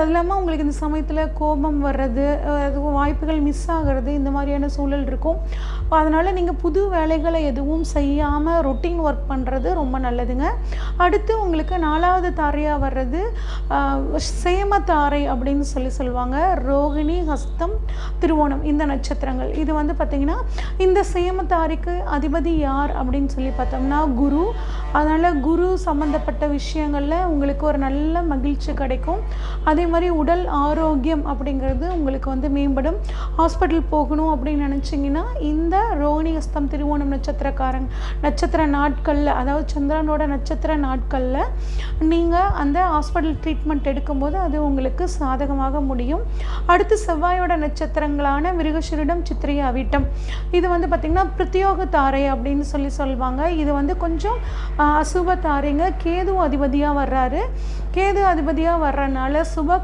அது இல்லாமல் உங்களுக்கு இந்த சமயத்தில் கோபம் வர்றது அது வாய்ப்புகள் மிஸ் ஆகிறது இந்த மாதிரியான சூழல் இருக்கும். அதனால் நீங்கள் புது வேலைகளை எதுவும் செய்யாமல் ரொட்டீன் ஒர்க் பண்ணுறது ரொம்ப நல்லதுங்க. அடுத்து உங்களுக்கு நாலாவது தாரையாக வர்றது சேமத்தாரை சேம தாரை அப்படின்னு சொல்லி சொல்லுவாங்க. ரோகிணி ஹஸ்தம் திருவோணம் இந்த நட்சத்திரங்கள். இது வந்து பார்த்திங்கன்னா இந்த சேம தாரைக்கு அதிபதி யார் அப்படின்னு சொல்லி பார்த்தோம்னா குரு அதனால் குரு சம்மந்தப்பட்ட விஷயங்களில் உங்களுக்கு ஒரு நல்ல மகிழ்ச்சி கிடைக்கும். அதே மாதிரி உடல் ஆரோக்கியம் அப்படிங்கிறது உங்களுக்கு வந்து மேம்படும். ஹாஸ்பிட்டல் போகணும் அப்படின்னு நினச்சிங்கன்னா இந்த ரோஹிணி ஹஸ்தம் திருவோணம் நட்சத்திரக்காரங்க நட்சத்திர நாட்களில் அதாவது சந்திரனோட நட்சத்திர நாட்களில் நீங்கள் அந்த ஹாஸ்பிட்டல் ட்ரீட்மெண்ட் எடுக்கும்போது அது உங்களுக்கு சாதகமாக முடியும். அடுத்து செவ்வாயோட நட்சத்திரங்களான மிருகஷிரிடம் சித்திரை அவிட்டம் இது வந்து பார்த்திங்கன்னா பிரத்யோக தாரை அப்படின்னு சொல்லி சொல்லுவாங்க. இது வந்து கொஞ்சம் அசுப தாரைங்க. கேது அதிபதியாக வர்றாரு. கேது அதிபதியாக வர்றனால சுப